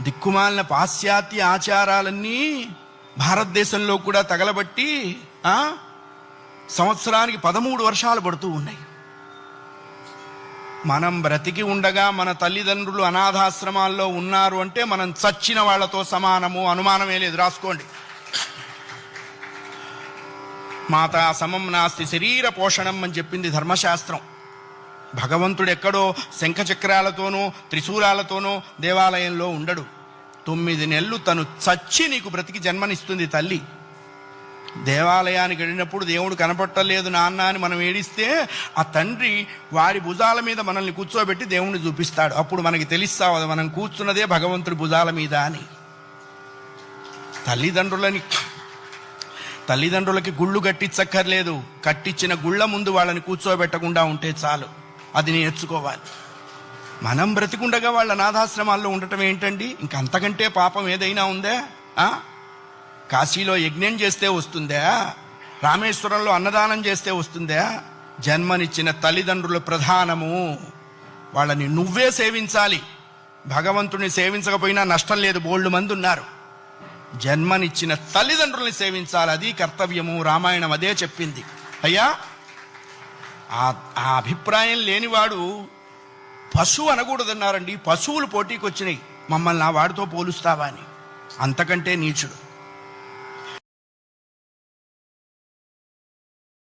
దిక్కుమాలిన పాశ్చాత్య ఆచారాలన్నీ భారతదేశంలో కూడా తగలబట్టి సంవత్సరానికి పదమూడు వర్షాలు పడుతూ ఉన్నాయి. మనం బ్రతికి ఉండగా మన తల్లిదండ్రులు అనాథాశ్రమాల్లో ఉన్నారు అంటే మనం చచ్చిన వాళ్ళతో సమానము అనుమానమే లేదు. రాసుకోండి. మాతా సమం నాస్తి శరీర పోషణం అని చెప్పింది ధర్మశాస్త్రం. భగవంతుడు ఎక్కడో శంఖచక్రాలతోనూ త్రిశూలాలతోనూ దేవాలయంలో ఉండడు. తొమ్మిది నెలలు తను చచ్చి నీకు బ్రతికి జన్మనిస్తుంది తల్లి. దేవాలయానికి వెళ్ళినప్పుడు దేవుడు కనపట్టలేదు నాన్న అని మనం ఏడిస్తే ఆ తండ్రి వారి భుజాల మీద మనల్ని కూర్చోబెట్టి దేవుణ్ణి చూపిస్తాడు. అప్పుడు మనకి తెలుస్తావు మనం కూర్చున్నదే భగవంతుడి భుజాల మీద అని. తల్లిదండ్రులని తల్లిదండ్రులకి గుళ్ళు కట్టించక్కర్లేదు. కట్టించిన గుళ్ళ ముందు వాళ్ళని కూర్చోబెట్టకుండా ఉంటే చాలు. అది నేర్చుకోవాలి. మనం బ్రతికుండగా వాళ్ళ అనాథాశ్రమాల్లో ఉండటం ఏంటండి? ఇంకంతకంటే పాపం ఏదైనా ఉందా? కాశీలో యజ్ఞం చేస్తే వస్తుందా? రామేశ్వరంలో అన్నదానం చేస్తే వస్తుందా? జన్మనిచ్చిన తల్లిదండ్రులు ప్రధానము. వాళ్ళని నువ్వే సేవించాలి. భగవంతుని సేవించకపోయినా నష్టం లేదు బోల్డ్ మంది ఉన్నారు జన్మనిచ్చిన తల్లిదండ్రుల్ని సేవించాలి అది కర్తవ్యము. రామాయణం అదే చెప్పింది. అయ్యా? ఆ అభిప్రాయం లేనివాడు పశువు అనకూడదన్నారండి. పశువులు పోటీకి వచ్చినాయి మమ్మల్ని ఆ వాడితో పోలుస్తావా అని. అంతకంటే నీచుడు.